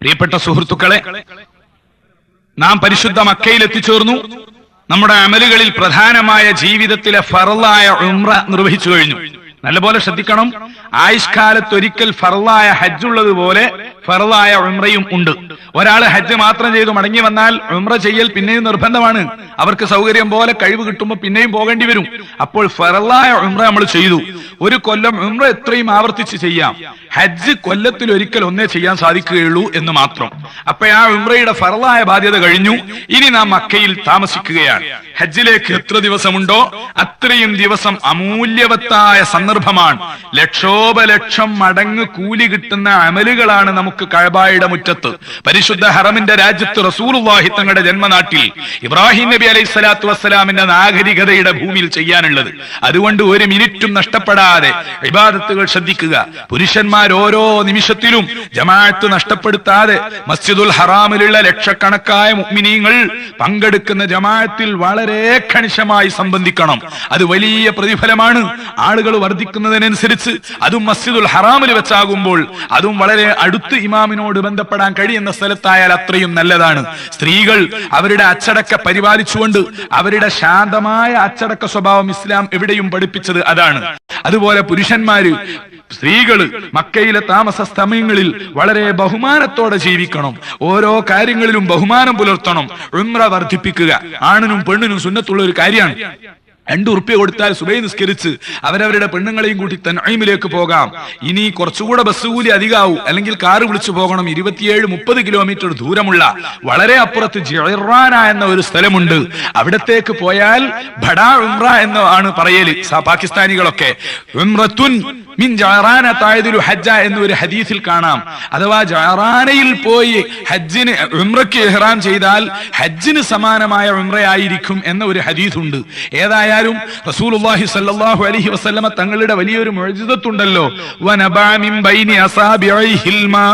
പ്രിയപ്പെട്ട സുഹൃത്തുക്കളെ നാം പരിശുദ്ധ മക്കയിൽ എത്തിച്ചേർന്നു. നമ്മുടെ അമലുകളിൽ പ്രധാനമായ ജീവിതത്തിലെ ഫറലായ ഉമ്ര നിർവഹിച്ചു കഴിഞ്ഞു. നല്ലപോലെ ശ്രദ്ധിക്കണം. ആയുഷ്കാലത്ത് ഒരിക്കൽ ഫറലായ ഹജ്ജ് ഉള്ളതുപോലെ ഫറലായ ഉമ്രയും ഉണ്ട്. ഒരാൾ ഹജ്ജ് മാത്രം ചെയ്തു മടങ്ങി വന്നാൽ ഉമ്ര ചെയ്യൽ പിന്നെയും നിർബന്ധമാണ്. അവർക്ക് സൗകര്യം പോലെ കഴിവ് കിട്ടുമ്പോൾ പിന്നെയും പോകേണ്ടി വരും. അപ്പോൾ ഫറലായ ഉമ്ര നമ്മൾ ചെയ്തു. ഒരു കൊല്ലം ഉമ്ര എത്രയും ആവർത്തിച്ച് ചെയ്യാം. ഹജ്ജ് കൊല്ലത്തിൽ ഒരിക്കൽ ഒന്നേ ചെയ്യാൻ സാധിക്കുകയുള്ളൂ എന്ന് മാത്രം. അപ്പൊ ആ ഉംറയുടെ ഫറലായ ബാധ്യത കഴിഞ്ഞു. ഇനി നാം മക്കയിൽ താമസിക്കുകയാണ്. ഹജ്ജിലേക്ക് എത്ര ദിവസമുണ്ടോ അത്രയും ദിവസം അമൂല്യവത്തായ സന്ദർഭമാണ്. ലക്ഷോപലക്ഷം മടങ്ങ് കൂലി കിട്ടുന്ന അമലുകളാണ് നമുക്ക് കഴബായുടെ മുറ്റത്ത്. പരിശുദ്ധ ഹറമിന്റെ രാജ്യത്ത് റസൂലുള്ളാഹി തങ്ങളുടെ ജന്മനാട്ടിൽ ഇബ്രാഹിം നബി അലൈഹി സ്വലാത്തു വസ്സലാമിന്റെ നാഗരികതയുടെ ഭൂമിയിൽ ചെയ്യാനുള്ളത്. അതുകൊണ്ട് ഒരു മിനിറ്റും നഷ്ടപ്പെടാതെ വിവാദത്തുകൾ ശ്രദ്ധിക്കുക. പുരുഷന്മാർ ഓരോ നിമിഷത്തിലും ജമാഅത്ത് നഷ്ടപ്പെടുത്താതെ മസ്ജിദുൽ ഹറാമിലുള്ള ലക്ഷക്കണക്കായ മുഗ്മിനീങ്ങൾ പങ്കെടുക്കുന്ന ജമാഅത്തിൽ വളരെ കണിശമായി സംബന്ധിക്കണം. അത് വലിയ പ്രതിഫലമാണ്. ആളുകൾ വർദ്ധിക്കുന്നതിനനുസരിച്ച് അതും മസ്ജിദുൽ ഹറാമിൽ വെച്ചാകുമ്പോൾ അതും വളരെ അടുത്ത് ഇമാമിനോട് ബന്ധപ്പെടാൻ കഴിയുന്ന സ്ഥലത്തായാൽ അത്രയും നല്ലതാണ്. സ്ത്രീകൾ അവരുടെ അച്ചടക്ക പരിപാലിച്ചുകൊണ്ട് അവരുടെ ശാന്തമായ അച്ചടക്ക സ്വഭാവം ഇസ്ലാം എവിടെയും പഠിപ്പിച്ചത് അതാണ്. അതുപോലെ പുരുഷന്മാര് സ്ത്രീകൾ മക്കയിലെ താമസ സമയങ്ങളിൽ വളരെ ബഹുമാനത്തോടെ ജീവിക്കണം. ഓരോ കാര്യങ്ങളിലും ബഹുമാനം പുലർത്തണം. ഉമ്ര വർദ്ധിപ്പിക്കുക. ആണിനും പെണ്ണിനും സുന്നത്തുള്ള ഒരു കാര്യമാണ്. രണ്ടു ഉറുപ്പ്യ കൊടുത്താൽ സുബൈ നിസ്കരിച്ച് അവരവരുടെ പെണ്ണുങ്ങളെയും കൂട്ടി തൻഐമിലേക്ക് പോകാം. ഇനി കുറച്ചുകൂടെ ബസ് കൂലി അധികാവും. അല്ലെങ്കിൽ കാറ് വിളിച്ചു പോകണം. ഇരുപത്തിയേഴ് മുപ്പത് കിലോമീറ്റർ ദൂരമുള്ള വളരെ അപ്പുറത്ത് ജിറാന എന്ന ഒരു സ്ഥലമുണ്ട്. അവിടത്തേക്ക് പോയാൽ ബഡാ ഉംറ എന്നാണ് പറയൽ പാകിസ്ഥാനികളൊക്കെ. ഉംറത്തുൻ മിൻ ഹജ്ജ എന്നൊരു ഹദീസിൽ കാണാം. അഥവാ ജറാനയിൽ പോയി ഹജ്ജിന് ഉംറയ്ക്ക് ഇഹ്റാം ചെയ്താൽ ഹജ്ജിന് സമാനമായ ഉംറയായിരിക്കും എന്ന ഒരു ഹദീസ് ഉണ്ട് ഏതായാലും റസൂലുള്ളാഹി സല്ലല്ലാഹു അലൈഹി വസല്ലമ തങ്ങളുടെ വലിയൊരു മുഅ്ജിസത്തുണ്ടല്ലോ വനബാ മിൻ ബൈനി അസാബിഇഹിൽ മാ.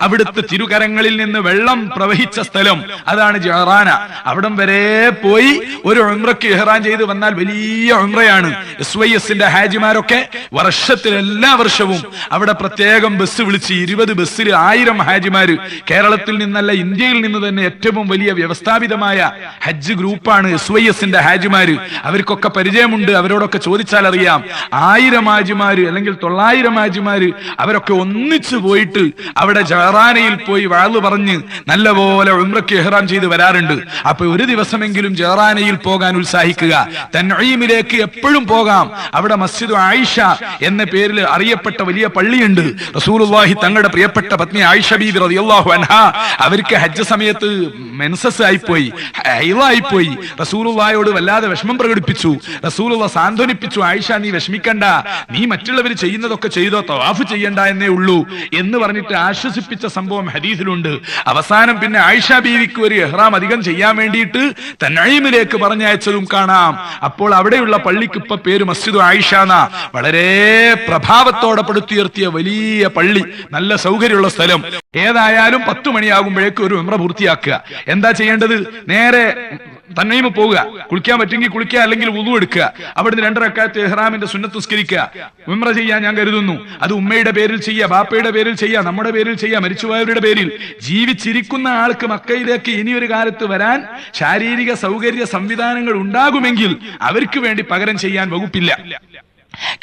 അവിടുത്തെ തിരുകരങ്ങളിൽ നിന്ന് വെള്ളം പ്രവഹിച്ച സ്ഥലം അതാണ് ജറാന അവിടം വരെ പോയി ഒരു ഉംറയ്ക്ക് ഇഹ്റാൻ ചെയ്ത് വന്നാൽ വലിയ ഉംറയാണ്. എസ് വൈ എസിന്റെ ഹാജിമാരൊക്കെ വർഷത്തിൽ എല്ലാ വർഷവും അവിടെ പ്രത്യേകം ബസ് വിളിച്ച് ഇരുപത് ബസ്സിൽ ആയിരം ഹാജിമാര് കേരളത്തിൽ നിന്നല്ല ഇന്ത്യയിൽ നിന്ന് തന്നെ ഏറ്റവും വലിയ വ്യവസ്ഥാപിതമായ ഹജ്ജ് ഗ്രൂപ്പാണ് എസ് വൈ എസിന്റെ ഹാജിമാര്. അവർക്കൊക്കെ പരിചയമുണ്ട് അവരോടൊക്കെ ചോദിച്ചാൽ അറിയാം ആയിരം ആജിമാര് അല്ലെങ്കിൽ തൊള്ളായിരം ആജിമാര് അവരൊക്കെ ഒന്നിച്ചു പോയിട്ട് അവിടെ ജഹറാനയിൽ പോയി വാൾ പറഞ്ഞ് നല്ലപോലെ ഉംറയ്ക്ക് എഹ്റാം ചെയ്ത് വരാറുണ്ട്. അപ്പൊ ഒരു ദിവസമെങ്കിലും ജഹറാനയിൽ പോകാൻ ഉത്സാഹിക്കുക. തൻഈമിലേക്ക് എപ്പോഴും പോകാം. അവിടെ മസ്ജിദ് ആയിഷ എന്ന പേരിൽ അറിയപ്പെട്ട വലിയ പള്ളിയുണ്ട്. റസൂലുള്ളാഹി തങ്ങളുടെ പ്രിയപ്പെട്ട പത്നി ആയിഷ ബീബി റളിയല്ലാഹു അൻഹ അവർക്ക് ഹജ്ജ് സമയത്ത് മെൻസസ് ആയിപ്പോയി ഹൈവായിപ്പോയി റസൂലുള്ളാഹിയോട് വല്ലാതെ വിഷമം പ്രകടിപ്പിച്ചു. റസൂലുള്ള സാന്ത്വനിപ്പിച്ചു. ആയിഷ നീ വിഷമിക്കണ്ട. നീ മറ്റുള്ളവർ ചെയ്യുന്നതൊക്കെ ചെയ്തോ? തവാഫ് ചെയ്യണ്ട എന്നേ ഉള്ളൂ. എന്ന് പറഞ്ഞിട്ട് ആശ്വസിപ്പിച്ച സംഭവം ഹദീസിലുണ്ട്. അവസാനം പിന്നെ ആയിഷ ബീവിക്ക് ഒരു എഹ്റാം അധികം ചെയ്യാൻ വേണ്ടിയിട്ട് തന്നഴീമിലേക്ക് പറഞ്ഞയച്ചതും കാണാം. അപ്പോൾ അവിടെയുള്ള പള്ളിക്ക് ഇപ്പൊ പേര് മസ്ജിദ് ആയിഷ വളരെ പ്രഭാവത്തോടെ പടുത്തുയർത്തിയ വലിയ പള്ളി. നല്ല സൗകര്യമുള്ള സ്ഥലം. ഏതായാലും പത്തു മണിയാകുമ്പോഴേക്കും ഒരു വിമ്ര പൂർത്തിയാക്കുക. എന്താ ചെയ്യേണ്ടത്? നേരെ തന്നെയും പോവുക. കുളിക്കാൻ പറ്റുമെങ്കിൽ കുളിക്കുക അല്ലെങ്കിൽ ഉതു എടുക്കുക. അവിടുന്ന് രണ്ടരക്കാലത്ത് എഹ്റാമിന്റെ സുന്നത്ത് നിസ്കരിക്കുക. ഉമ്ര ചെയ്യാൻ ഞാൻ കരുതുന്നു. അത് ഉമ്മയുടെ പേരിൽ ചെയ്യുക ബാപ്പയുടെ പേരിൽ ചെയ്യുക നമ്മുടെ പേരിൽ ചെയ്യുക മരിച്ചുപോയവരുടെ പേരിൽ. ജീവിച്ചിരിക്കുന്ന ആൾക്ക് മക്കയിലേക്ക് ഇനിയൊരു കാലത്ത് വരാൻ ശാരീരിക സൗകര്യ സംവിധാനങ്ങൾ ഉണ്ടാകുമെങ്കിൽ അവർക്ക് വേണ്ടി പകരം ചെയ്യാൻ വകുപ്പില്ല.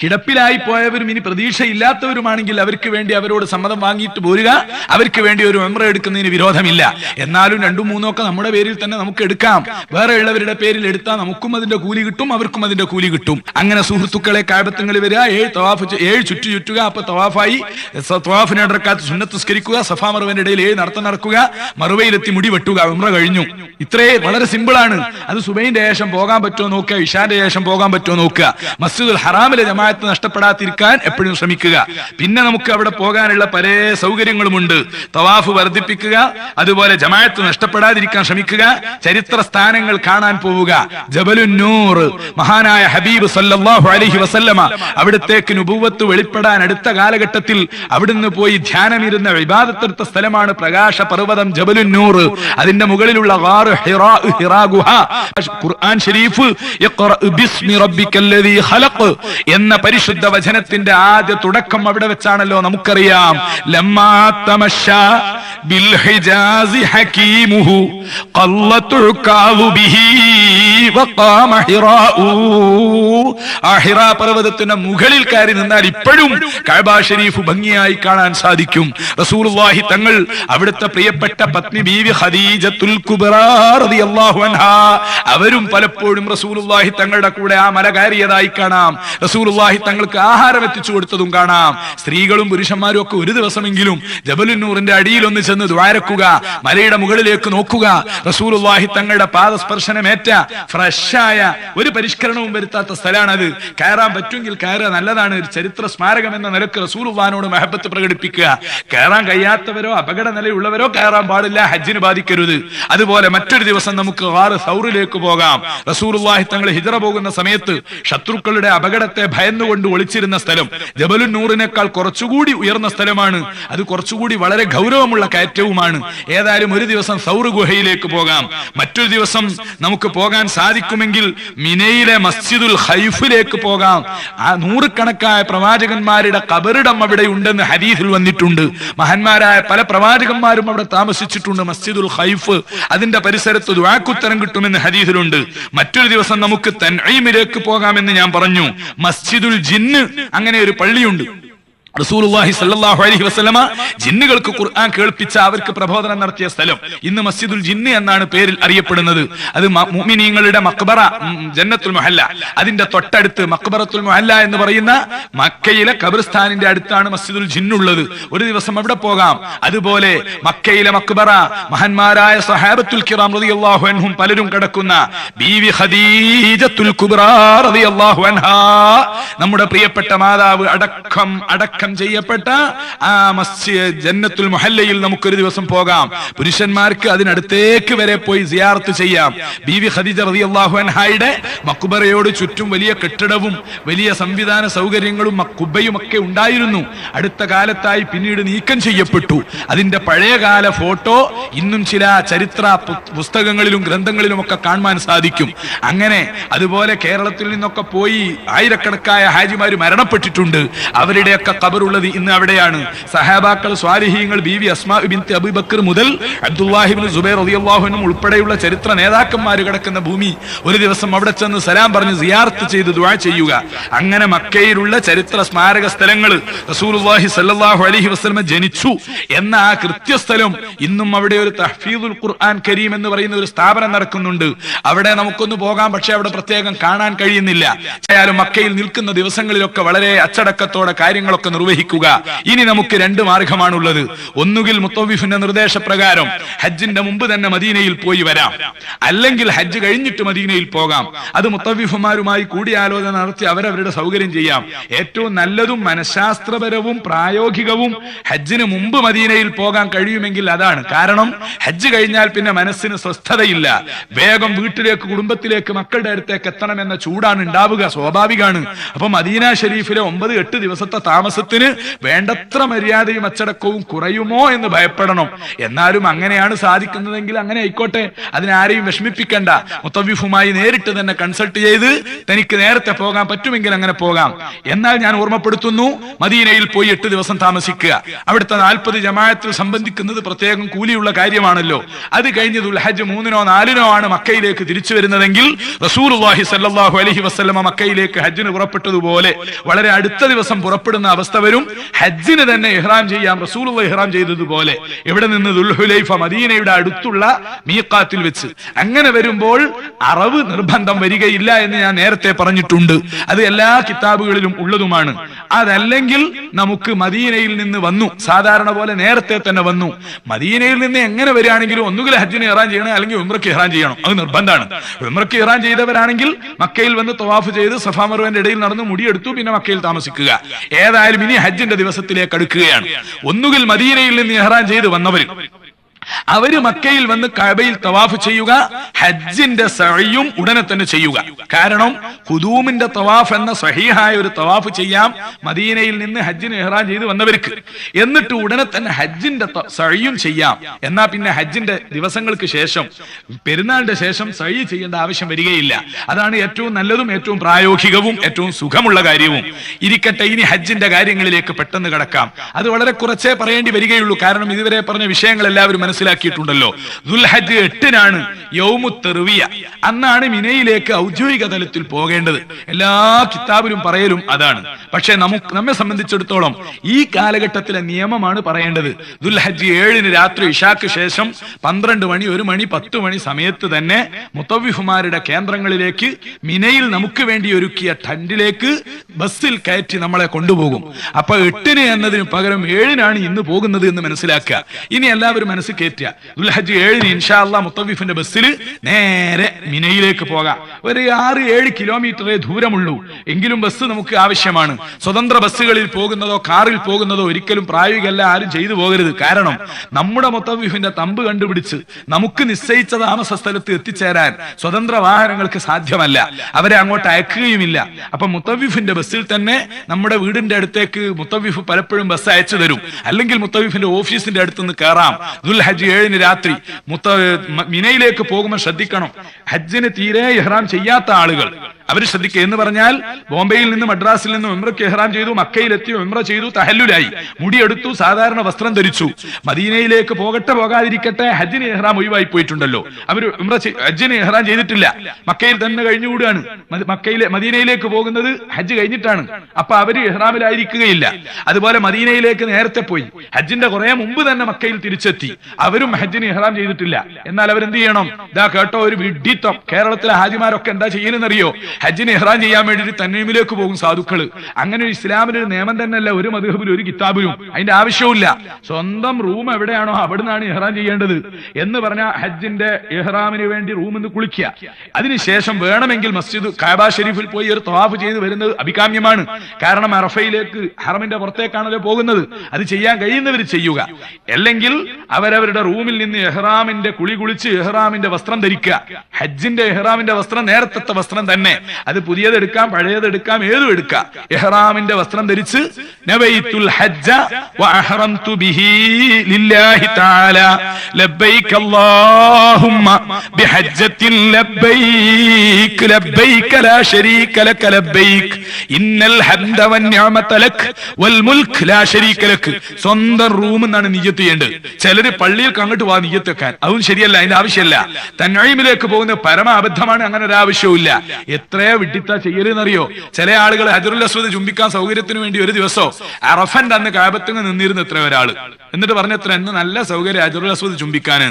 കിടപ്പിലായി പോയവരും ഇനി പ്രതീക്ഷയില്ലാത്തവരുമാണെങ്കിൽ അവർക്ക് വേണ്ടി അവരോട് സമ്മതം വാങ്ങിയിട്ട് പോരുക. അവർക്ക് വേണ്ടി ഒരു മെമ്പർ എടുക്കുന്നതിന് വിരോധമില്ല. എന്നാലും രണ്ടും മൂന്നോ ഒക്കെ നമ്മുടെ പേരിൽ തന്നെ നമുക്ക് എടുക്കാം. വേറെ ഉള്ളവരുടെ പേരിൽ എടുത്താൽ നമുക്കും അതിന്റെ കൂലി കിട്ടും അവർക്കും അതിന്റെ കൂലി കിട്ടും. അങ്ങനെ സുഹൃത്തുക്കളെ കായബത്തങ്ങൾ വരിക. ഏഴ് തവാഫ് ഏഴ് ചുറ്റു ചുറ്റുക. അപ്പൊ തവാഫായി. സ- തവാഫിനെ നടക്കാത്ത സുന്നത്ത് സ്കരിക്കുക സഫാ മറുവന്റെ ഇടയിൽ ഏഴ് നടത്തം നടക്കുക. മറുവയിലെത്തി മുടി വെട്ടുക. ഉമ്ര കഴിഞ്ഞു. ഇത്രേ വളരെ സിമ്പിൾ ആണ് അത് സുബൈന്റെ ശേഷം പോകാൻ പറ്റുമോ നോക്കുക. ഇഷാന്റെ ശേഷം പോകാൻ പറ്റുമോ നോക്കുക. മസ്ജിദുൽ ഹറാമിലെ ജമാഅത്ത് നഷ്ടപ്പെടാതിരിക്കാൻ എപ്പോഴും ശ്രമിക്കുക. പിന്നെ നമുക്ക് അവിടെ പോകാനുള്ള പല സൗകര്യങ്ങളുമുണ്ട്. തവാഫ് വർദ്ധിപ്പിക്കുക അതുപോലെ ജമാഅത്ത് നഷ്ടപ്പെടാതിരിക്കാൻ ശ്രമിക്കുക ചരിത്ര സ്ഥാനങ്ങൾ കാണാൻ പോവുക. ജബലുന്നൂർ മഹാനായ ഹബീബ് സല്ലാഹു അലഹി വസല്ലമ അവിടത്തേക്ക് നുപൂവത്ത് വെളിപ്പെടാൻ അടുത്ത കാലഘട്ടത്തിൽ അവിടുന്ന് പോയി ധ്യാനമിരുന്ന വിവാദത്തെടുത്ത സ്ഥലമാണ് പ്രകാശ പർവതം ജബലുന്നൂർ അതിന്റെ മുകളിലുള്ള ഖുർആൻ ഷരീഫ് എന്ന പരിശുദ്ധ വചനത്തിന്റെ ആദ്യ തുടക്കം അവിടെ വെച്ചാണല്ലോ നമുക്കറിയാം. പർവതത്തിന്റെ മുകളിൽ കയറി നിന്നാൽ ഇപ്പോഴും കഴബാ ഷരീഫ് ഭംഗിയായി കാണാൻ സാധിക്കും. റസൂലുള്ളാഹി തങ്ങൾ അവിടുത്തെ പ്രിയപ്പെട്ട പത്നി ബീവി അവരും പലപ്പോഴും റസൂലുള്ളാഹി തങ്ങളുടെ കൂടെ ആ മല കയറിയതായി കാണാം. റസൂലുള്ളാഹി തങ്ങൾക്ക് ആഹാരം എത്തിച്ചു കൊടുത്തതും കാണാം. സ്ത്രീകളും പുരുഷന്മാരും ഒക്കെ ഒരു ദിവസമെങ്കിലും ജബലുന്നൂറിന്റെ അടിയിൽ ഒന്ന് ചെന്ന് ദ്വാരക്കുക മലയുടെ മുകളിലേക്ക് നോക്കുക. റസൂലുള്ളാഹി തങ്ങളുടെ പാദസ്പർശനമേറ്റ ഫ്രഷായ ഒരു പരിഷ്കരണവും വരുത്താത്ത സ്ഥലമാണത്. കയറാൻ പറ്റുമെങ്കിൽ കയറുക നല്ലതാണ്. ഒരു ചരിത്ര സ്മാരകം എന്ന നിലയ്ക്ക് റസൂലുള്ളാഹിനോട് മഹബത്ത് പ്രകടിപ്പിക്കുക. കയറാൻ കഴിയാത്തവരോ അപകട നിലയുള്ളവരോ കയറാൻ പാടില്ല. ഹജ്ജിന് ബാധിക്കരുത്. അതുപോലെ മറ്റൊരു ദിവസം നമുക്ക് ആറ് സൗറിലേക്ക് പോകാം. റസൂലുള്ളാഹി തങ്ങൾ ഹിജറ പോകുന്ന സമയത്ത് ശത്രുക്കളുടെ അപകടത്തെ ഭയന്നുകൊണ്ട് ഒളിച്ചിരുന്ന സ്ഥലം ജബലുൻ നൂറിനേക്കാൾ കുറച്ചുകൂടി ഉയർന്ന സ്ഥലമാണ്. അത് കുറച്ചുകൂടി വളരെ ഗൗരവമുള്ള കയറ്റവുമാണ്. ഏതായാലും ഒരു ദിവസം സൗറു ഗുഹയിലേക്ക് പോകാം. മറ്റൊരു ദിവസം നമുക്ക് പോകാൻ സാധിക്കുമെങ്കിൽ മിനയിലെ മസ്ജിദുൽ ഹൈഫിലേക്ക് പോകാം. ആ നൂറുകണക്കായ പ്രവാചകന്മാരുടെ കബറിടം അവിടെ ഉണ്ടെന്ന് ഹദീസിൽ വന്നിട്ടുണ്ട്. മഹാന്മാരായ പല പ്രവാചകന്മാരും അവിടെ താമസിച്ചിട്ടുണ്ട് മസ്ജിദുൽ ഹൈഫ് അതിന്റെ പരിസരത്ത് ദ്വാക്കുത്തരം കിട്ടുമെന്ന് ഹദീസിലുണ്ട്. മറ്റൊരു ദിവസം നമുക്ക് തൻഈമിലേക്ക് പോകാമെന്ന് ഞാൻ പറഞ്ഞു. മസ്ജിദുൽ ജിന്ന് അങ്ങനെ ഒരു പള്ളിയുണ്ട്. റസൂലുള്ളാഹി സല്ലല്ലാഹു അലൈഹി ജിന്നുകൾക്ക് ഖുർആൻ കേൾപ്പിച്ച അവർക്ക് പ്രബോധനം നടത്തിയ സ്ഥലം. ഇന്ന് മസ്ജിദുൽ ജിന്ന് എന്നാണ് പേരിൽ അറിയപ്പെടുന്നത്. അത് മുഅ്മിനീങ്ങളുടെ മക്ബറ ജന്നത്തുൽ മുഹല്ല. അതിന്റെ തൊട്ടടുത്ത് മക്ബറത്തുൽ മുഹല്ല എന്ന് പറയുന്ന മക്കയിലെ ഖബർസ്ഥാനിന്റെ അടുത്താണ് മസ്ജിദുൽ ജിന്നുള്ളത് ഒരു ദിവസം അവിടെ പോകാം. അതുപോലെ മക്കയിലെ മക്ബറ മഹന്മാരായ സഹാബത്തുൽ കിറാം അൻഹും പലരും കിടക്കുന്ന ഖദീജത്തുൽ കുബ്ര അൻഹാ. നമ്മുടെ പ്രിയപ്പെട്ട മാതാവ് അടക്കം അടക്കം ചെയ്യപ്പെട്ട ആ മസ്ജിദ് ജന്നത്തുൽ മുഹല്ലയിൽ നമുക്കൊരു ദിവസം പോകാം. പുരുഷന്മാർക്ക് അതിനടുത്തേക്ക് വരെ പോയി സിയാർത്ത് ചെയ്യാം. ബീവി ഖദീജ റളിയല്ലാഹു അൻഹായുടെ മക്കുബറയോട് ചുറ്റും വലിയ കെട്ടിടവും വലിയ സംവിധാന സൗകര്യങ്ങളും മക്കുബയും ഒക്കെ ഉണ്ടായിരുന്നു. അടുത്ത കാലത്തായി പിന്നീട് നീക്കം ചെയ്യപ്പെട്ടു. അതിന്റെ പഴയകാല ഫോട്ടോ ഇന്നും ചില ചരിത്ര പുസ്തകങ്ങളിലും ഗ്രന്ഥങ്ങളിലും ഒക്കെ കാണുവാൻ സാധിക്കും. അങ്ങനെ അതുപോലെ കേരളത്തിൽ നിന്നൊക്കെ പോയി ആയിരക്കണക്കായ ഹാജിമാര് മരണപ്പെട്ടിട്ടുണ്ട്. അവരുടെയൊക്കെ ഖബറുള്ളത് ഇന്ന് അവിടെയാണ്. സഹാബാക്കൾ സ്വാലിഹീങ്ങൾ ബി വി അസ്മാ ബിൻ അബൂബക്കർ മുതൽ അബ്ദുല്ലാഹിബിൻ സുബൈർ റളിയല്ലാഹുനും ഉൾപ്പെടെയുള്ള ചരിത്ര നേതാക്കന്മാർ കിടക്കുന്ന ഭൂമി ഒരു ദിവസം അവിടെ ചെന്ന് സലാം പറഞ്ഞ് സിയാർത്ത് ചെയ്ത് ദുആ ചെയ്യുക. അങ്ങനെ മക്കയിലുള്ള ചരിത്ര സ്മാരക സ്ഥലങ്ങൾ റസൂലുള്ളാഹി സല്ലാഹു അലഹി വസ്ലമ ജനിച്ചു. എന്ന ആ കൃത്യസ്ഥലം ഇന്നും അവിടെ ഒരു തഹ്ഫീദുൽ ഖുർആൻ കരീം എന്ന് പറയുന്ന ഒരു സ്ഥാപനം നടക്കുന്നുണ്ട്. അവിടെ നമുക്കൊന്ന് പോകാം പക്ഷെ അവിടെ പ്രത്യേകം കാണാൻ കഴിയുന്നില്ല. ആയാലും മക്കയിൽ നിൽക്കുന്ന ദിവസങ്ങളിലൊക്കെ വളരെ അച്ചടക്കത്തോടെ കാര്യങ്ങളൊക്കെ നിർവഹിക്കുക. ഇനി നമുക്ക് രണ്ട് മാർഗമാണുള്ളത്. ഒന്നുകിൽ മുത്തവിഫിന്റെ നിർദ്ദേശപ്രകാരം ഹജ്ജിന്റെ മുമ്പ് തന്നെ മദീനയിൽ പോയി വരാം. അല്ലെങ്കിൽ ഹജ്ജ് കഴിഞ്ഞിട്ട് മദീനയിൽ പോകാം. അത് മുത്തവിഫുമാരുമായി കൂടിയാലോചന നടത്തി അവരവരുടെ സൗകര്യം ചെയ്യാം. ഏറ്റവും നല്ലതും മനഃശാസ്ത്രപരവും പ്രായോഗികവും ഹജ്ജിന് മുമ്പ് മദീനയിൽ പോകാൻ കഴിയുമെങ്കിൽ അതാണ്. കാരണം ഹജ്ജ് കഴിഞ്ഞാൽ പിന്നെ മനസ്സിന് സ്വസ്ഥതയില്ല. വേഗം വീട്ടിലേക്ക് കുടുംബത്തിലേക്ക് മക്കളുടെ അടുത്തേക്ക് എത്തണമെന്ന ചൂടാണ് ഉണ്ടാവുക. സ്വാഭാവികമാണ് അപ്പൊ മദീന ഷെരീഫിലെ ഒമ്പത് എട്ട് ദിവസത്തെ താമസത്തിന് വേണ്ടത്ര മര്യാദയും അച്ചടക്കവും കുറയുമോ എന്ന് ഭയപ്പെടണം. എന്നാലും അങ്ങനെയാണ് സാധിക്കുന്നതെങ്കിൽ അങ്ങനെ ആയിക്കോട്ടെ. അതിനാരെയും വിഷമിപ്പിക്കണ്ട. മുത്തവിഫുമായി നേരിട്ട് തന്നെ കൺസൾട്ട് ചെയ്ത് തനിക്ക് നേരത്തെ പോകാൻ പറ്റുമെങ്കിൽ അങ്ങനെ പോകാം. എന്നാൽ ഞാൻ ഓർമ്മപ്പെടുത്തുന്നു മദീനയിൽ പോയി എട്ട് ദിവസം താമസിക്കുക. അവിടുത്തെ നാൽപ്പത് ജമാഅത്തിൽ സംബന്ധിക്കുന്നത് പ്രത്യേകം കൂലിയുള്ള കാര്യമാണല്ലോ. അത് കഴിഞ്ഞ് ദുൽഹജ് മൂന്നിനോ നാലിനോ ആണ് മക്കയിലേക്ക് തിരിച്ചു വരുന്നതെങ്കിൽ റസൂലുള്ളാഹി സല്ലാഹു അലഹി വസ്ലമ മക്കയിലേക്ക് ഹജ്ജിന് പുറപ്പെട്ടതുപോലെ വളരെ അടുത്ത ദിവസം പുറപ്പെടുന്ന അവസ്ഥ വരും ഹജ്ജിന് തന്നെ ഇഹ്റാം ചെയ്യാം റസൂലുള്ള ഇഹ്റാം ചെയ്തതുപോലെ. ഇവിടെ നിന്ന് ദുൽഹുലൈഫ മദീനയുടെ അടുത്തുള്ള മീക്കാത്തിൽ വെച്ച്. അങ്ങനെ വരുമ്പോൾ അറവ് നിർബന്ധം വരികയില്ല എന്ന് ഞാൻ നേരത്തെ പറഞ്ഞിട്ടുണ്ട്. അത് എല്ലാ കിതാബുകളിലും ഉള്ളതുമാണ്. അതല്ലെങ്കിൽ നമുക്ക് മദീനയിൽ നിന്ന് വന്നു. സാധാരണ പോലെ നേരത്തെ തന്നെ വന്നു. മദീനയിൽ നിന്ന് എങ്ങനെ വരികയാണെങ്കിലും ഒന്നുകിൽ ഹജ്ജിന് ഇഹ്റാം ചെയ്യണം അല്ലെങ്കിൽ ഉമ്രക്ക് ഇഹ്റാം ചെയ്യണം. അത് നിർബന്ധമാണ്. ഉമ്രക്ക് ഇഹ്റാം ചെയ്തവരാണെങ്കിൽ മക്കയിൽ വന്ന് തവാഫ് ചെയ്ത് സഫാ മറുവിന്റെ ഇടയിൽ നടന്ന് മുടിയെടുത്തു പിന്നെ മക്കയിൽ താമസിക്കുക. ഏതായാലും ഇനി ഹജ്ജിന്റെ ദിവസത്തിലേക്ക് അടുക്കുകയാണ്. ഒന്നുകിൽ മദീനയിൽ നിന്ന് ഇഹ്റാൻ ചെയ്ത് വന്നവർ അവർ മക്കയിൽ വന്ന് കഅബയിൽ തവാഫ് ചെയ്യുക ഹജ്ജിന്റെ സഴിയും ഉടനെ തന്നെ ചെയ്യുക. കാരണം ഹുദൂമിന്റെ തവാഫ് എന്ന സഹിഹായ ഒരു തവാഫ് ചെയ്യാം മദീനയിൽ നിന്ന് ഹജ്ജിന് എഹ്റാൻ ചെയ്ത് വന്നവർക്ക്. എന്നിട്ട് ഉടനെ തന്നെ ഹജ്ജിന്റെ സഴിയും ചെയ്യാം. എന്നാ പിന്നെ ഹജ്ജിന്റെ ദിവസങ്ങൾക്ക് ശേഷം പെരുന്നാളിന്റെ ശേഷം സഴി ചെയ്യേണ്ട ആവശ്യം വരികയില്ല. അതാണ് ഏറ്റവും നല്ലതും ഏറ്റവും പ്രായോഗികവും ഏറ്റവും സുഖമുള്ള കാര്യവും. ഇരിക്കട്ടെ ഇനി ഹജ്ജിന്റെ കാര്യങ്ങളിലേക്ക് പെട്ടെന്ന് കടക്കാം. അത് വളരെ കുറച്ചേ പറയേണ്ടി വരികയുള്ളൂ. കാരണം ഇതുവരെ പറഞ്ഞ വിഷയങ്ങൾ എല്ലാവരും മനസ്സിലാക്കിയിട്ടുണ്ടല്ലോ. ദുൽഹജ് എട്ടിനാണ് യൗമു അന്നാണ് മിനയിലേക്ക് ഔദ്യോഗിക തലത്തിൽ പോകേണ്ടത്. എല്ലാ കിതാബിലും പറയലും അതാണ്. പക്ഷേ നമുക്ക് നമ്മെ സംബന്ധിച്ചിടത്തോളം ഈ കാലഘട്ടത്തിലെ നിയമമാണ് പറയേണ്ടത്. ദുൽഹജ് ഏഴിന് രാത്രി ഇഷാക്ക് ശേഷം പന്ത്രണ്ട് മണി ഒരു മണി പത്ത് മണി സമയത്ത് തന്നെ മുത്തവിഹുമാരുടെ കേന്ദ്രങ്ങളിലേക്ക് മിനയിൽ നമുക്ക് വേണ്ടി ഒരുക്കിയ ടണ്ടിലേക്ക് ബസ്സിൽ കയറ്റി നമ്മളെ കൊണ്ടുപോകും. അപ്പൊ എട്ടിന് എന്നതിന് പകരം ഏഴിനാണ് ഇന്ന് പോകുന്നത് എന്ന് മനസ്സിലാക്കുക. ഇനി എല്ലാവരും മനസ്സിൽ കയറ്റുക. ദുൽഹജ് ഏഴിന് ഇൻഷാല്ല മുത്തവിഫിന്റെ ബസ്സിൽ നേരെ മിനയിലേക്ക് പോകാം. ഒരു ആറ് ഏഴ് കിലോമീറ്ററേ ദൂരമുള്ളൂ. എങ്കിലും ബസ് നമുക്ക് ആവശ്യമാണ്. സ്വതന്ത്ര ബസ്സുകളിൽ പോകുന്നതോ കാറിൽ പോകുന്നതോ ഒരിക്കലും പ്രായോഗികമല്ല ആരും ചെയ്തു പോകരുത്. കാരണം നമ്മുടെ മുത്തവിഫിന്റെ തമ്പ് കണ്ടുപിടിച്ച് നമുക്ക് നിശ്ചയിച്ച താമസ സ്ഥലത്ത് എത്തിച്ചേരാൻ സ്വതന്ത്ര വാഹനങ്ങൾക്ക് സാധ്യമല്ല. അവരെ അങ്ങോട്ട് അയക്കുകയുമില്ല. അപ്പൊ മുത്തവിഫിന്റെ ബസ്സിൽ തന്നെ നമ്മുടെ വീടിന്റെ അടുത്തേക്ക് മുത്തവിഫ് പലപ്പോഴും ബസ് അയച്ചു തരും. അല്ലെങ്കിൽ മുത്തവിഫിന്റെ ഓഫീസിന്റെ അടുത്തുനിന്ന് കയറാം. ദുൽ ഹജ്ജ് ഏഴിന് രാത്രി. മുത്ത മിനയിലേക്ക് പോകുമ്പോൾ ശ്രദ്ധിക്കണം. ഹജ്ജിന് തീരെ ഇഹ്റാം ചെയ്യാത്ത ആളുകൾ. അവർ ശ്രദ്ധിക്കുക. എന്ന് പറഞ്ഞാൽ ബോംബെയിൽ നിന്ന് മദ്രാസിൽ നിന്ന് ഉമ്രക്ക് എഹ്റാം ചെയ്തു മക്കയിൽ എത്തി ഉമ്ര ചെയ്തു തഹല്ലുലായി. മുടിയെടുത്തു സാധാരണ വസ്ത്രം ധരിച്ചു. മദീനയിലേക്ക് പോകട്ടെ പോകാതിരിക്കട്ടെ ഹജ്ജിന് എഹ്റാം ഒഴിവായി പോയിട്ടുണ്ടല്ലോ. അവർ ഉമ്ര ഹജ്ജിന് എഹ്റാം ചെയ്തിട്ടില്ല. മക്കയിൽ തന്നെ കഴിഞ്ഞുകൂടാണ്. മദ- മക്കയിലെ മദീനയിലേക്ക് പോകുന്നത് ഹജ്ജ് കഴിഞ്ഞിട്ടാണ്. അപ്പൊ അവർ എഹ്റാമിലായിരിക്കുകയില്ല. അതുപോലെ മദീനയിലേക്ക് നേരത്തെ പോയി. ഹജ്ജിന്റെ കുറെ മുമ്പ് തന്നെ മക്കയിൽ തിരിച്ചെത്തി. അവരും ഹജ്ജിന് എഹ്റാം ചെയ്തിട്ടില്ല. എന്നാൽ അവരെന്ത് ചെയ്യണം? ഇതാ കേട്ടോ ഒരു വിഡിത്വം കേരളത്തിലെ ഹാജിമാരൊക്കെ എന്താ ചെയ്യുന്നറിയോ ഹജ്ജിന് ഇഹ്റാം ചെയ്യാൻ വേണ്ടിയിട്ട് തന്നീമിലേക്ക് പോകും സാധുക്കൾ. അങ്ങനെ ഒരു ഇസ്ലാമിന് ഒരു നിയമം തന്നെയല്ല ഒരു മധുഹബിലും ഒരു കിതാബിലും. അതിന്റെ ആവശ്യവുമില്ല. സ്വന്തം റൂം എവിടെയാണോ അവിടുന്നാണ് ഇഹ്റാം ചെയ്യേണ്ടത്. എന്ന് പറഞ്ഞാൽ ഹജ്ജിന്റെ ഇഹ്റാമിന് വേണ്ടി റൂം നിന്ന് കുളിക്കുക. അതിനുശേഷം വേണമെങ്കിൽ മസ്ജിദ് കാബ ഷെരീഫിൽ പോയി ഒരു തവാഫ് ചെയ്ത് വരുന്നത് അഭികാമ്യമാണ്. കാരണം അറഫയിലേക്ക് ഹറമിന്റെ പുറത്തേക്കാണല്ലോ പോകുന്നത്. അത് ചെയ്യാൻ കഴിയുന്നവർ ചെയ്യുക. അല്ലെങ്കിൽ അവരവരുടെ റൂമിൽ നിന്ന് എഹ്റാമിന്റെ കുളി കുളിച്ച് എഹ്റാമിന്റെ വസ്ത്രം ധരിക്കുക. ഹജ്ജിന്റെ എഹ്റാമിന്റെ വസ്ത്രം നേരത്തെ വസ്ത്രം തന്നെ. അത് പുതിയതെടുക്കാം പഴയതെടുക്കാം ഏതും എടുക്കാം. എഹ്റാമിന്റെ വസ്ത്രം ധരിച്ച് ഹജ്ജ ബിഹി അല്ലാഹുമ്മ ലാ ലക ഇന്നൽ ഹംദ വന്നിഅമത വൽ ലാ സ്വന്തം റൂം എന്നാണ് നിയ്യത്ത് ചെയ്യേണ്ടത്. ചിലര് പള്ളിയിൽ കണ്ടിട്ട് വാ നിയ്യത്ത് വെക്കാൻ. അതും ശരിയല്ല അതിന്റെ ആവശ്യമല്ല. തന്നഴിമിലേക്ക് പോകുന്ന പരമാബദ്ധമാണ് അങ്ങനെ ഒരു ആവശ്യവുമില്ല. എത്രയോ വിഡിത്ത ചെയ്യലെന്നറിയോ? ചില ആളുകൾ ഹജറുൽ അസ്വദ് ചുംബിക്കാൻ സൗകര്യത്തിന് വേണ്ടി ഒരു ദിവസം അറഫന്റെ അന്ന് കാപത്തിൽ നിന്നിരുന്ന എത്ര ഒരാൾ? എന്നിട്ട് പറഞ്ഞ എത്ര എന്ന് നല്ല സൗകര്യം ഹജറുൽ അസ്വദ് ചുംബിക്കാന്.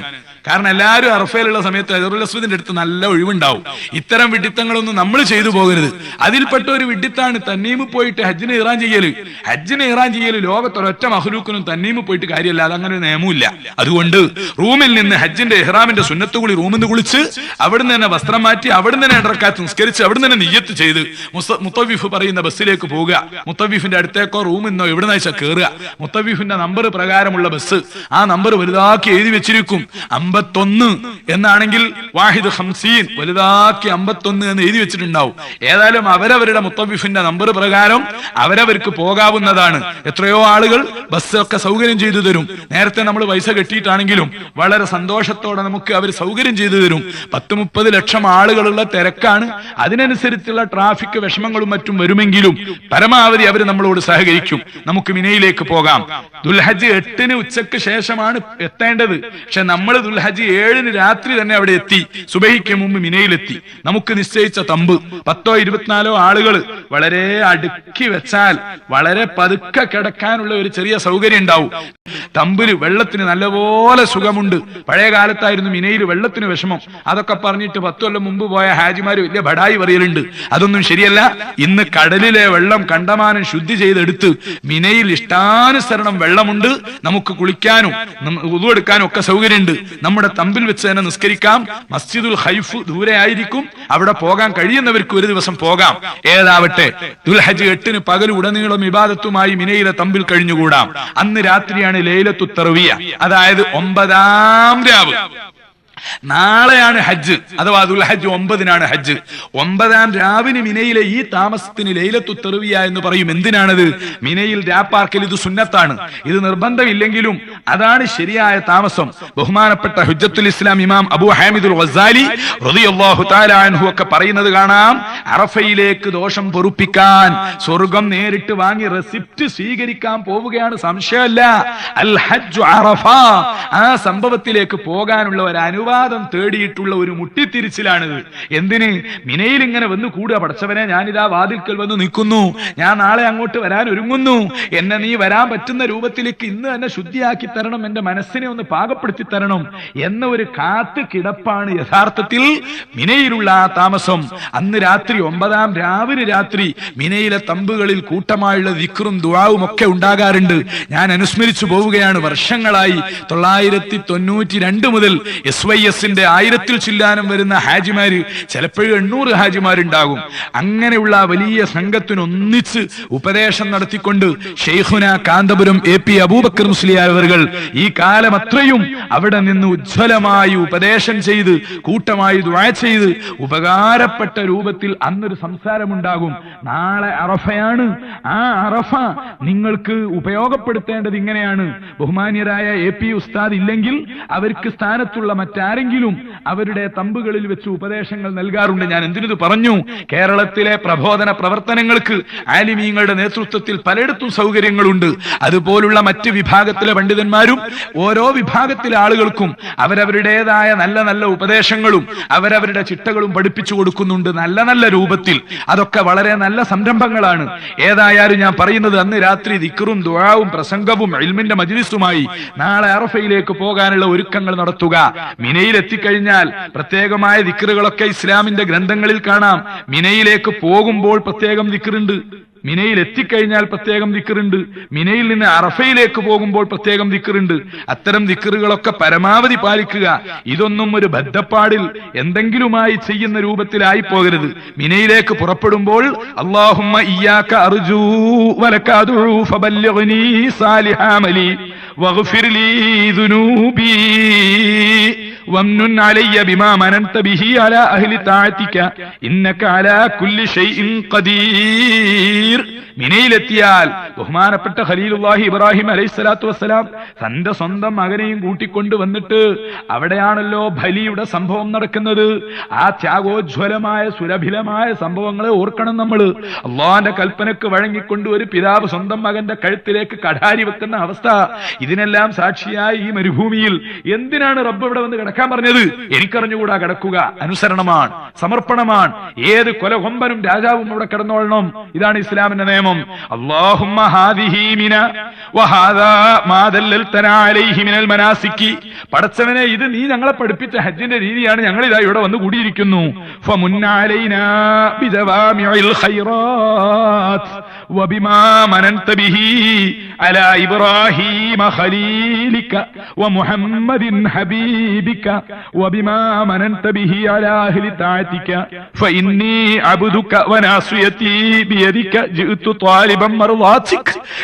കാരണം എല്ലാവരും അറഫയിലുള്ള സമയത്ത് ഹജറുൽ അസ്വദിന്റെ അടുത്ത് നല്ല ഒഴിവുണ്ടാവും. ഇത്തരം വിഡിത്തങ്ങളൊന്നും നമ്മൾ ചെയ്തു പോകരുത്. അതിൽപ്പെട്ട ഒരു വിഡിത്താണ് തന്നീമ് പോയിട്ട് ഹജ്ജിന് ഇറാൻ ചെയ്യൽ. ഹജ്ജിന് ഇറാൻ ചെയ്യൽ ലോകത്തൊരൊറ്റ മഹ്ലൂക്കിനും തന്നീമ് പോയിട്ട് കാര്യമല്ല അതങ്ങനെ ഒരു നിയമമില്ല അതുകൊണ്ട് റൂമിൽ നിന്ന് ഹജ്ജിന്റെ ഇഹ്റാമിന്റെ സുന്നത്തുകുളി റൂമിൽ നിന്ന് കുളിച്ച് അവിടുന്ന് തന്നെ വസ്ത്രം മാറ്റി അവിടുന്ന് തന്നെ ഇടക്കാത്ത് നിസ്കരിച്ച് അവിടുന്ന് തന്നെ നിയ്യത്ത് ചെയ്ത് മുത്തവിഫ് പറയുന്ന ബസ്സിലേക്ക് പോവുക. മുത്തവീഫിന്റെ അടുത്തേക്കോ റൂമിൽ നിന്നോ എവിടെ വെച്ചാൽ കയറുക മുത്തവീഫിന്റെ നമ്പർ പ്രകാരമുള്ള ബസ് ആ നമ്പർ വലുതാക്കി എഴുതി വെച്ചിരിക്കും. അമ്പത്തൊന്ന് എന്നാണെങ്കിൽ വാഹിദ് ഹംസീൻ വലുതാക്കി അമ്പത്തൊന്ന് എന്ന് എഴുതി വെച്ചിട്ടുണ്ടാവും. ഏതായാലും അവരവരുടെ മുത്തവീഫിന്റെ നമ്പർ പ്രകാരം അവരവർക്ക് പോകാവുന്നതാണ്. എത്രയോ ആളുകൾ ബസ്സൊക്കെ സൗകര്യം ചെയ്തു തരും. നേരത്തെ നമ്മൾ പൈസ കെട്ടിയിട്ടാണെങ്കിലും വളരെ സന്തോഷത്തോടെ നമുക്ക് അവർ സൗകര്യം ചെയ്തു തരും. പത്ത് മുപ്പത് ലക്ഷം ആളുകളുള്ള തിരക്കാണ്. അതിനനുസരിച്ചുള്ള ട്രാഫിക് വിഷമങ്ങളും മറ്റും വരുമെങ്കിലും പരമാവധി അവർ നമ്മളോട് സഹകരിക്കും. നമുക്ക് മിനയിലേക്ക് പോകാം. ദുൽഹജ് എട്ടിന് ഉച്ചയ്ക്ക് ശേഷമാണ് എത്തേണ്ടത്. പക്ഷെ നമ്മൾ ദുൽഹജ് ഏഴിന് രാത്രി തന്നെ അവിടെ എത്തി. സുബഹിക്ക് മുമ്പ് മിനയിലെത്തി. നമുക്ക് നിശ്ചയിച്ച തമ്പ്. പത്തോ ഇരുപത്തിനാലോ ആളുകൾ വളരെ അടുക്കി വെച്ചാൽ വളരെ പതുക്കെ കിടക്കാനുള്ള ഒരു ചെറിയ സൗകര്യം ഉണ്ടാവും. തമ്പിൽ വെള്ളത്തിന് നല്ലപോലെ സുഖമുണ്ട്. പഴയ കാലത്തായിരുന്നു മിനയിൽ വെള്ളത്തിന് വിഷമം. അതൊക്കെ പറഞ്ഞിട്ട് പത്തു കൊല്ലം മുമ്പ് പോയ ഹാജിമാര് വലിയ ബടായി പറയലുണ്ട് അതൊന്നും ശരിയല്ല. ഇന്ന് കടലിലെ വെള്ളം കണ്ടമാനം ശുദ്ധി ചെയ്തെടുത്ത് മിനയിൽ ഇഷ്ടാനുസരണം വെള്ളമുണ്ട്. നമുക്ക് കുളിക്കാനും ഉതുവെടുക്കാനും ഒക്കെ സൗകര്യമുണ്ട്. നമ്മുടെ തമ്പിൽ വെച്ച് തന്നെ നിസ്കരിക്കാം. മസ്ജിദുൽ ഹൈഫ് ദൂരെ ആയിരിക്കും. അവിടെ പോകാൻ കഴിയുന്നവർക്ക് ഒരു ദിവസം പോകാം. ഏതാവട്ടെ ദുൽഹജ് എട്ടിന് പകൽ ഉടനീളം വിവാദത്തുമായി മിനയിലെ തമ്പിൽ കഴിഞ്ഞുകൂടാം. അന്ന് രാത്രിയാണ് ലൈലത്തു തർവിയ അതായത് ഒമ്പതാം രാവ്. നാളെയാണ് ഹജ്ജ്. അഥവാ അതുൽ ഹജ്ജ് ഒമ്പതിനാണ് ഹജ്ജ്. ഒമ്പതാം രാവിന് മിനയിലെ ഈ താമസത്തിന് ലൈലത്തു തെറുവിയ എന്ന് പറയും. എന്തിനാണത്? മിനയിൽ രാപ്പാർക്കൽ ഇത് സുന്നത്താണ്. ഇത് നിർബന്ധമില്ലെങ്കിലും അതാണ് ശരിയായ താമസം. ബഹുമാനപ്പെട്ട ഹുജ്ജത്തുൽ ഇസ്ലാം ഇമാം അബു ഹാമിദുൽ വസാലി ഒക്കെ പറയുന്നത് കാണാം. അറഫയിലേക്ക് ദോഷം പൊറുപ്പിക്കാൻ സ്വർഗം നേരിട്ട് വാങ്ങി റെസിപ്റ്റ് സ്വീകരിക്കാൻ പോവുകയാണ് സംശയമല്ല. അൽ ഹജ്ജ് അറഫ. ആ സംഭവത്തിലേക്ക് പോകാനുള്ള ഒരു അനുവാദം തേടിയിട്ടുള്ള ഒരു മുട്ടിത്തിരിച്ചിലാണിത്. എന്തിന്? മിനയിൽ ഇങ്ങനെ വന്ന് കൂടുക പടച്ചവനെ ഞാനിതാ വാതിൽക്കൽ വന്ന് നിൽക്കുന്നു. ഞാൻ നാളെ അങ്ങോട്ട് വരാൻ ഒരുങ്ങുന്നു. എന്നെ നീ വരാൻ പറ്റുന്ന രൂപത്തിലേക്ക് ഇന്ന് തന്നെ ശുദ്ധിയാക്കി തരണം എന്റെ മനസ്സിനെ ഒന്ന് പാകപ്പെടുത്തി തരണം എന്ന ഒരു കാത്ത് കിടപ്പാണ് യഥാർത്ഥത്തിൽ മിനയിലുള്ള ആ താമസം. അന്ന് രാത്രി ഒമ്പതാം രാവിലെ രാത്രി മിനയിലെ തമ്പുകളിൽ കൂട്ടമായുള്ള ദിക്റും ദുവാവും ഒക്കെ ഉണ്ടാകാറുണ്ട്. ഞാൻ അനുസ്മരിച്ചു പോവുകയാണ് വർഷങ്ങളായി. തൊള്ളായിരത്തി തൊണ്ണൂറ്റി രണ്ട് മുതൽ എസ് വൈ എസിന്റെ ആയിരത്തിൽ ചില്ലാനം വരുന്ന ഹാജിമാര് ചിലപ്പോഴും എണ്ണൂറ് ഹാജിമാരുണ്ടാകും. അങ്ങനെയുള്ള വലിയ സംഘത്തിനൊന്നിച്ച് ഉപദേശം നടത്തിക്കൊണ്ട് ഷെയ്ഖുന കാന്തപുരം എ പി അബൂബക്കർ മുസ്ലിയായവർകൾ ഈ കാലം അത്രയും അവിടെ നിന്ന് ഉജ്ജ്വലമായി ഉപദേശം ചെയ്ത് കൂട്ടമായി ദുആ ചെയ്ത് ഉപകാരപ്പെട്ട രൂപത്തിൽ അന്നൊരു സംസാരമുണ്ടാകും. നാളെ അറഫയാണ്. ആ അറഫ നിങ്ങൾക്ക് ഉപയോഗപ്പെടുത്തേണ്ടത് ഇങ്ങനെയാണ്. ബഹുമാന്യരായ എ പി ഉസ്താദ് ഇല്ലെങ്കിൽ അവർക്ക് സ്ഥാനത്തുള്ള മറ്റാരെങ്കിലും അവരുടെ തമ്പുകളിൽ വെച്ച് ഉപദേശങ്ങൾ നൽകാറുണ്ട്. ഞാൻ എന്തിനു പറഞ്ഞു? കേരളത്തിലെ പ്രബോധന പ്രവർത്തനങ്ങൾക്ക് ആലിമീങ്ങളുടെ നേതൃത്വത്തിൽ പലയിടത്തും സൗകര്യങ്ങളുണ്ട്. അതുപോലുള്ള മറ്റ് വിഭാഗത്തിലെ പണ്ഡിതന്മാരും ഓരോ വിഭാഗത്തിലെ ആളുകൾക്കും അവരവരുടേതായ നല്ല നല്ല ഉപദേശങ്ങളും അവരവരുടെ ചിട്ടകളും പഠിപ്പിച്ചു കൊടുക്കുന്നുണ്ട് നല്ല നല്ല രൂപത്തിൽ. അതൊക്കെ വളരെ നല്ല സംരംഭങ്ങളാണ്. ഏതായാലും ഞാൻ പറയുന്നത് അന്ന് രാത്രി ദിക്കറും ദുഴാവും പ്രസംഗവും ഇൽമിന്റെ മജിലിസുമായി നാളെ അറഫയിലേക്ക് പോകാനുള്ള ഒരുക്കങ്ങൾ നടത്തുക. മിനയിൽ എത്തിക്കഴിഞ്ഞാൽ പ്രത്യേകമായ ദിക്കറുകളൊക്കെ ഇസ്ലാമിന്റെ ഗ്രന്ഥങ്ങളിൽ കാണാം. മിനയിലേക്ക് പോകുമ്പോൾ പ്രത്യേകം ദിക്കറുണ്ട് മിനയിൽ എത്തിക്കഴിഞ്ഞാൽ പ്രത്യേകം ദിക്കറുണ്ട് മിനയിൽ നിന്ന് അറഫയിലേക്ക് പോകുമ്പോൾ പ്രത്യേകം ദിക്കറുണ്ട് അത്തരം ദിക്കറുകളൊക്കെ പരമാവധി പാലിക്കുക. ഇതൊന്നും ഒരു ബദ്ധപ്പാടിൽ എന്തെങ്കിലുമായി ചെയ്യുന്ന രൂപത്തിലായി പോകരുത്. മിനയിലേക്ക് പുറപ്പെടുമ്പോൾ അള്ളാഹുമ്മ വഗ്ഫിർ ലീ വംനുൻ അലയ്യ ബിമാ മനൻത ബിഹി അലാ അഹ്ലി താഅതിക. ഇന്നക അലാ കുല്ലി ഷൈഇൻ ഖദീർ. മിനയിലെത്തിയാൽ ബഹുമാനപ്പെട്ട ഖലീലുല്ലാഹി ഇബ്രാഹിം അലൈഹിസ്സലാത്തു വസ്സലാം തന്റെ സ്വന്തം മകനെയും കൂട്ടിക്കൊണ്ട് വന്നിട്ട് അവിടെയാണല്ലോ ബലിയുടെ സംഭവം നടക്കുന്നത്. ആ ത്യാഗോജ്വലമായ സുരഭിലമായ സംഭവങ്ങളെ ഓർക്കണം നമ്മൾ അള്ളാന്റെ കൽപ്പനക്ക് വഴങ്ങിക്കൊണ്ട് ഒരു പിതാവ് സ്വന്തം മകന്റെ കഴുത്തിലേക്ക് കടാരി വെക്കുന്ന അവസ്ഥ ഇതിനെല്ലാം സാക്ഷിയായി ഈ മരുഭൂമിയിൽ. എന്തിനാണ് റബ്ബ് ഇവിടെ വന്ന് കിടക്കാൻ പറഞ്ഞത് എനിക്കറിഞ്ഞുകൂടാ കിടക്കുക. അനുസരണമാണ് സമർപ്പണമാണ്. ഏത് കൊലകൊമ്പനും രാജാവും ഇവിടെ കിടന്നോളണം. ഇതാണ് ഇസ്ലാമിന്റെ നിയമം. മനാസിക്കി. പടച്ചവനെ ഇത് നീ ഞങ്ങളെ പഠിപ്പിച്ച ഹജ്ജിന്റെ രീതിയാണ് ഞങ്ങൾ ഇതാ ഇവിടെ വന്ന് കൂടിയിരിക്കുന്നു.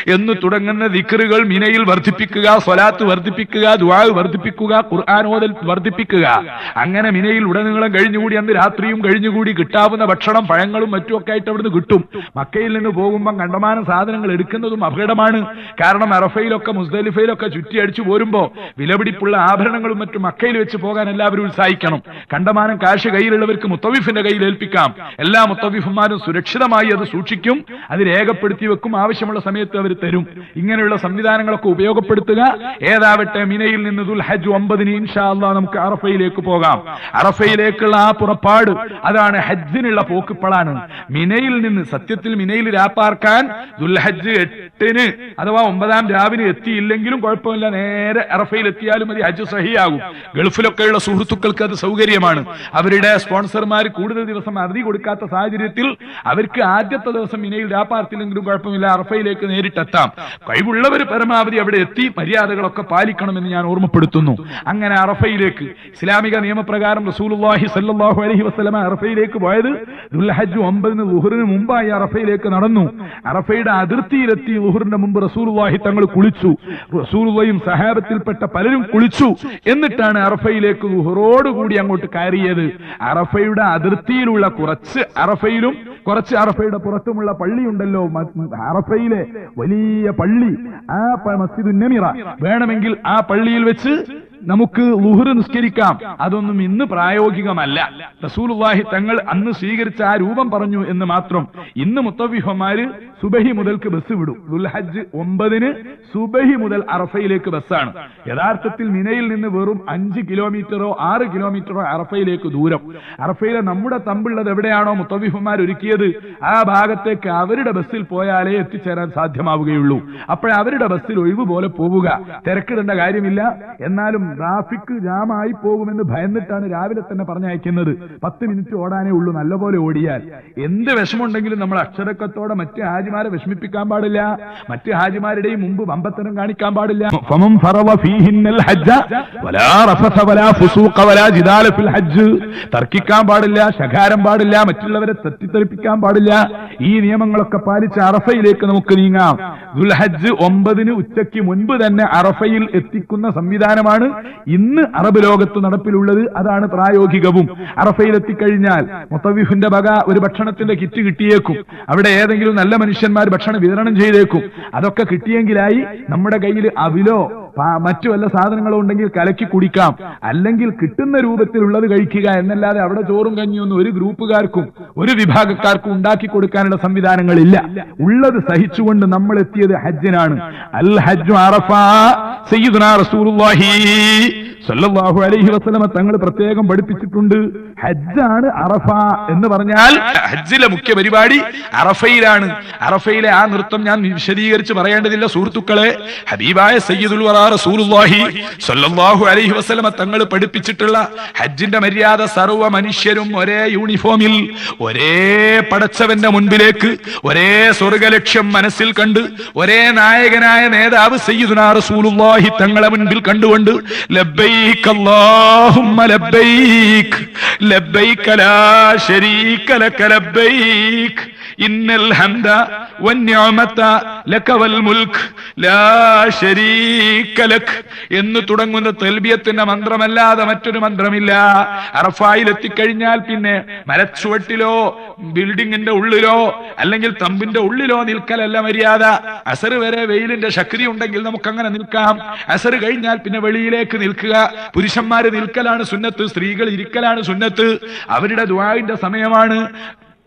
എന്ന് തുടങ്ങുന്ന ദിക്റുകൾ മിനയിൽ വർദ്ധിപ്പിക്കുക സ്വലാത്ത് വർദ്ധിപ്പിക്കുക ദുആ വർദ്ധിപ്പിക്കുക ഖുർആാനോദൽ വർദ്ധിപ്പിക്കുക. അങ്ങനെ മിനയിൽ ഉടനീളം കഴിഞ്ഞുകൂടി അന്ന് രാത്രിയും കഴിഞ്ഞുകൂടി കിട്ടാവുന്ന ഭക്ഷണം പഴങ്ങളും മറ്റും ഒക്കെ ആയിട്ട് അവിടുന്ന് കിട്ടും. മക്കയിൽ നിന്ന് പോകുമ്പോൾ കണ്ടമാനം സാധനങ്ങൾ എടുക്കുന്നതും അപകടമാണ്. കാരണം അറഫയിലൊക്കെ മുസ്ദലിഫയിലൊക്കെ ചുറ്റി അടിച്ചു പോരുമ്പോ വിലപിടിപ്പുള്ള ആഭരണങ്ങളും മറ്റും മക്കയിൽ വെച്ച് പോകാൻ എല്ലാവരും ഉത്സാഹിക്കണം. കണ്ടമാനം കാശ് കയ്യിലുള്ളവർക്ക് മുത്തവിഫിന്റെ കയ്യിൽ ഏൽപ്പിക്കാം. എല്ലാ മുത്തവിഫുമാരും സുരക്ഷിതമായി അത് സൂക്ഷിക്കും. അത് രേഖപ്പെടുത്തി വെക്കും ആവശ്യമുള്ള സമയത്ത് അവർ തരും. ഇങ്ങനെയുള്ള സംവിധാനങ്ങളൊക്കെ ഉപയോഗപ്പെടുത്തുക. ഏതാവട്ടെ മിനയിൽ നിന്ന് ദുൽഹജ് ഒമ്പതിന് ഇൻഷാ നമുക്ക് അറഫയിലേക്ക് പോകാം. അറഫയിലേക്കുള്ള ആ പുറപ്പാട് അതാണ് ഹജ്ജിനുള്ള പോക്കിപ്പളാണ്. മിനയിൽ നിന്ന് സത്യത്തിൽ മിനയിൽ രാപ്പാർക്കാൻ ദുൽഹജ്ജ് എട്ടിന് അഥവാ ഒമ്പതാം രാവിലെ എത്തിയില്ലെങ്കിലും കുഴപ്പമില്ല. നേരെ അറഫയിൽ എത്തിയാലും മതി. ഹജ്ജ് സഹിയാകും. ഗൾഫിലൊക്കെയുള്ള സുഹൃത്തുക്കൾക്ക് അത് സൗകര്യമാണ്. അവരുടെ സ്പോൺസർമാർ കൂടുതൽ ദിവസം അവധി കൊടുക്കാത്ത സാഹചര്യത്തിൽ അവർക്ക് ആദ്യത്തെ ദിവസം ഇനയിൽ രാപ്പാർത്തില്ലെങ്കിലും കുഴപ്പമില്ല. അറഫയിലേക്ക് നേരിട്ടെത്താം. കഴിവുള്ളവർ പരമാവധി അവിടെ എത്തി മര്യാദകളൊക്കെ പാലിക്കണമെന്ന് ഞാൻ ഓർമ്മപ്പെടുത്തുന്നു. അങ്ങനെ അറഫയിലേക്ക് ഇസ്ലാമിക നിയമപ്രകാരം റസൂലുള്ളാഹി സല്ലല്ലാഹു അലൈഹി വസ്ലമ അറഫയിലേക്ക് പോയത് ദുൽഹജ് ഒമ്പതിന് ദുഹറിന് മുമ്പായി അറഫയിലേക്ക് നടന്നു. അറഫയുടെ അതിർത്തിയിലെത്തി ലുഹറിന്റെ മുമ്പ് റസൂലുള്ളാഹി തങ്ങൾ കുളിച്ചു. റസൂർവയും സഹാബത്തിൽപ്പെട്ട പലരും കുളിച്ചു. എന്നിട്ടാണ് അറഫയിലേക്ക് കൂടി അങ്ങോട്ട് കയറിയത്. അറഫയുടെ അതിർത്തിയിലുള്ള കുറച്ച് അറഫയിലും കുറച്ച് അറഫയുടെ പുറത്തുമുള്ള പള്ളിയുണ്ടല്ലോ അറഫയിലെ വലിയ പള്ളി ആ മസ്ജിദ് മസ്ജിദുൻ നമിറ. വേണമെങ്കിൽ ആ പള്ളിയിൽ വെച്ച് നമുക്ക് ലുഹുറ് നിസ്കരിക്കാം. അതൊന്നും ഇന്ന് പ്രായോഗികമല്ല. റസൂലുള്ളാഹി തങ്ങൾ അന്ന് സ്വീകരിച്ച ആ രൂപം പറഞ്ഞു എന്ന് മാത്രം. ഇന്ന് മുത്തവിഹമാര് സുബഹി മുതൽക്ക് ബസ് വിടും. ദുൽഹജ്ജ് ഒമ്പതിന് സുബഹി മുതൽ അറഫയിലേക്ക് ബസ്സാണ്. യഥാർത്ഥത്തിൽ മിനയിൽ നിന്ന് വെറും അഞ്ച് കിലോമീറ്ററോ ആറ് കിലോമീറ്ററോ അറഫയിലേക്ക് ദൂരം. അറഫയിലെ നമ്മുടെ തമ്പുള്ളത് എവിടെയാണോ മുത്തവിഹുമാർ ഒരുക്കിയത്? ആ ഭാഗത്തേക്ക് അവരുടെ ബസ്സിൽ പോയാലേ എത്തിച്ചേരാൻ സാധ്യമാവുകയുള്ളൂ. അപ്പോൾ അവരുടെ ബസ്സിൽ ഒഴിവ് പോലെ പോവുക. തിരക്കിടേണ്ട കാര്യമില്ല. എന്നാലും ട്രാഫിക് ജാമായി പോകുമെന്ന് ഭയന്നിട്ടാണ് രാവിലെ തന്നെ പറഞ്ഞയക്കുന്നത്. പത്ത് മിനിറ്റ് ഓടാനേ ഉള്ളൂ നല്ലപോലെ ഓടിയാൽ. എന്ത് വിഷമുണ്ടെങ്കിലും നമ്മൾ അക്ഷരക്കത്തോടെ മറ്റ് ഹാജിമാരെ വിഷമിപ്പിക്കാൻ പാടില്ല. മറ്റ് ഹാജിമാരുടെയും മുമ്പ് വമ്പത്തനം കാണിക്കാൻ പാടില്ല. തർക്കിക്കാൻ പാടില്ല ശകാരം പാടില്ല മറ്റുള്ളവരെ തെറ്റിദ്ധരിപ്പിക്കാൻ പാടില്ല. ഈ നിയമങ്ങളൊക്കെ പാലിച്ച് അറഫയിലേക്ക് നമുക്ക് നീങ്ങാം. ദുൽഹജ്ജ് ഒമ്പതിന് ഉച്ചയ്ക്ക് മുൻപ് തന്നെ അറഫയിൽ എത്തിക്കുന്ന സംവിധാനമാണ് ഇന്ന് അറബ് ലോകത്ത് നടപ്പിലുള്ളത് അതാണ് പ്രായോഗികവും. അറഫയിലെത്തിക്കഴിഞ്ഞാൽ മുത്തവിഫിന്റെ വക ഒരു ഭക്ഷണത്തിന്റെ കിറ്റ് കിട്ടിയേക്കും. അവിടെ ഏതെങ്കിലും നല്ല മനുഷ്യന്മാർ ഭക്ഷണം വിതരണം ചെയ്തേക്കും. അതൊക്കെ കിട്ടിയെങ്കിലായി നമ്മുടെ കയ്യിൽ അവിലോ മറ്റു വല്ല സാധനങ്ങളോ ഉണ്ടെങ്കിൽ കലക്കി കുടിക്കാം. അല്ലെങ്കിൽ കിട്ടുന്ന രൂപത്തിലുള്ളത് കഴിക്കുക എന്നല്ലാതെ അവിടെ ചോറും കഞ്ഞിയൊന്നും ഒരു ഗ്രൂപ്പുകാർക്കും ഒരു വിഭാഗക്കാർക്കും ഉണ്ടാക്കി കൊടുക്കാനുള്ള സംവിധാനങ്ങളില്ല. ഉള്ളത് സഹിച്ചുകൊണ്ട് നമ്മൾ എത്തിയത് ഹജ്ജിനാണ്. അൽ ഹജ്ജു അറഫ സയ്യിദുനാ റസൂലുള്ളാഹി അലൈഹി വസല്ലമ തങ്ങൾ പ്രത്യേകം പഠിപ്പിച്ചിട്ടുണ്ട്. ഹജ്ജാണ് അറഫ എന്ന് പറഞ്ഞാൽ ഹജ്ജിലെ മുഖ്യ പരിപാടി അറഫയിലാണ്. അറഫയിലെ ആ നൃത്തം ഞാൻ വിശദീകരിച്ച് പറയേണ്ടതില്ല സുഹൃത്തുക്കളെ. ഹബീബായ സയ്യിദുൽ റസൂലുള്ളാഹി സല്ലല്ലാഹു അലൈഹി വസല്ലമ തങ്ങൾ പഠിപ്പിച്ചിട്ടുള്ള ഹജ്ജിന്റെ മര്യാദ സർവ മനുഷ്യരും ഒരേ യൂണിഫോമിൽ ഒരേ പടച്ചവന്റെ മുൻപിലേക്ക് ഒരേ സ്വർഗലക്ഷ്യം മനസ്സിൽ കണ്ട് ഒരേ നായകനായ നേതാവ് സയ്യിദുനാ റസൂലുള്ളാഹി തങ്ങളെ മുൻപിൽ കണ്ടുകൊണ്ട് അല്ലാഹുമ്മ ലബ്ബൈക ഇന്നൽ ഹംദ വന്നിഅമത മുൽക്ക് ലാ എന്ന് തുടങ്ങുന്ന തെൽബിയത്തിന്റെ മന്ത്രമല്ലാതെ മറ്റൊരു മന്ത്രമില്ല. അറഫായിൽ എത്തിക്കഴിഞ്ഞാൽ പിന്നെ മരച്ചുവട്ടിലോ ബിൽഡിങ്ങിന്റെ ഉള്ളിലോ അല്ലെങ്കിൽ തമ്പിന്റെ ഉള്ളിലോ നിൽക്കലല്ല മര്യാദ. അസർ വരെ വെയിലിന്റെ ശക്തി ഉണ്ടെങ്കിൽ നമുക്ക് അങ്ങനെ നിൽക്കാം. അസർ കഴിഞ്ഞാൽ പിന്നെ വെളിയിലേക്ക് നിൽക്കുക. പുരുഷന്മാര് നിൽക്കലാണ് സുന്നത്ത് സ്ത്രീകൾ ഇരിക്കലാണ് സുന്നത്ത്. അവരുടെ ദുവായിന്റെ സമയമാണ്.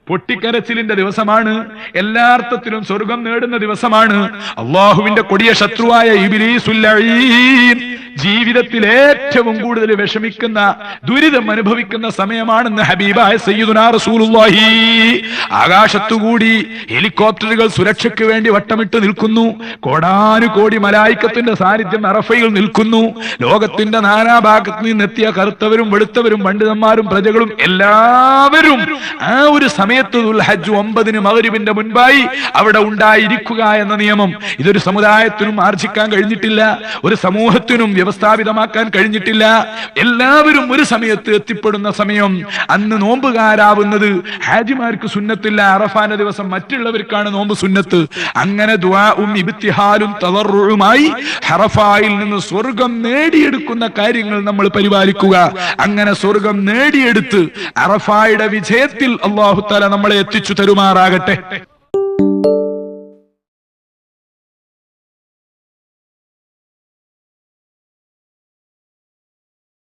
പൊട്ടിക്കരച്ചിലിന്റെ ദിവസമാണ്. എല്ലാ അർത്ഥത്തിലും സ്വർഗം നേടുന്ന ദിവസമാണ്. അള്ളാഹുവിന്റെ കൊടിയ ശത്രുവായ ഇബ്ലീസുൽ ലഈൻ. ജീവിതത്തിൽ ഏറ്റവും കൂടുതൽ വിഷമിക്കുന്ന ദുരിതം അനുഭവിക്കുന്ന സമയമാണെന്ന് ഹബീബായ സയ്യിദുനാ റസൂലുള്ളാഹി. ആകാശത്തുകൂടി ഹെലികോപ്റ്ററുകൾ സുരക്ഷയ്ക്ക് വേണ്ടി വട്ടമിട്ട് നിൽക്കുന്നു. കോടാനുകോടി മലായിക്കത്തിന്റെ സാന്നിധ്യം അറഫയിൽ നിൽക്കുന്നു. ലോകത്തിന്റെ നാനാഭാഗത്ത് നിന്നെത്തിയ കറുത്തവരും വെളുത്തവരും പണ്ഡിതന്മാരും പ്രജകളും എല്ലാവരും ആ ഒരു സമയത്ത് ദുൽഹജ്ജ് ഒമ്പതിന് മകരിവിന്റെ മുൻപായി അവിടെ ഉണ്ടായിരിക്കുക എന്ന നിയമം ഇതൊരു സമുദായത്തിനും ആർജിക്കാൻ കഴിഞ്ഞിട്ടില്ല. ഒരു സമൂഹത്തിനും വ്യവസ്ഥാപിതമാക്കാൻ കഴിഞ്ഞിട്ടില്ല. എല്ലാവരും ഒരു സമയത്ത് എത്തിപ്പെടുന്ന സമയം. അന്ന് നോമ്പുകാരാവുന്നത് ഹാജിമാർക്ക് സുന്നത്തില്ല. അറഫാന ദിവസം മറ്റുള്ളവർക്കാണ് നോമ്പ് സുന്നത്ത്. അങ്ങനെ ഹറഫായിൽ നിന്ന് സ്വർഗം നേടിയെടുക്കുന്ന കാര്യങ്ങൾ നമ്മൾ പരിപാലിക്കുക. അങ്ങനെ സ്വർഗം നേടിയെടുത്ത് അറഫായുടെ വിജയത്തിൽ അള്ളാഹുത്താല തല നമ്മളെ എത്തിച്ചു തരുമാറാകട്ടെ.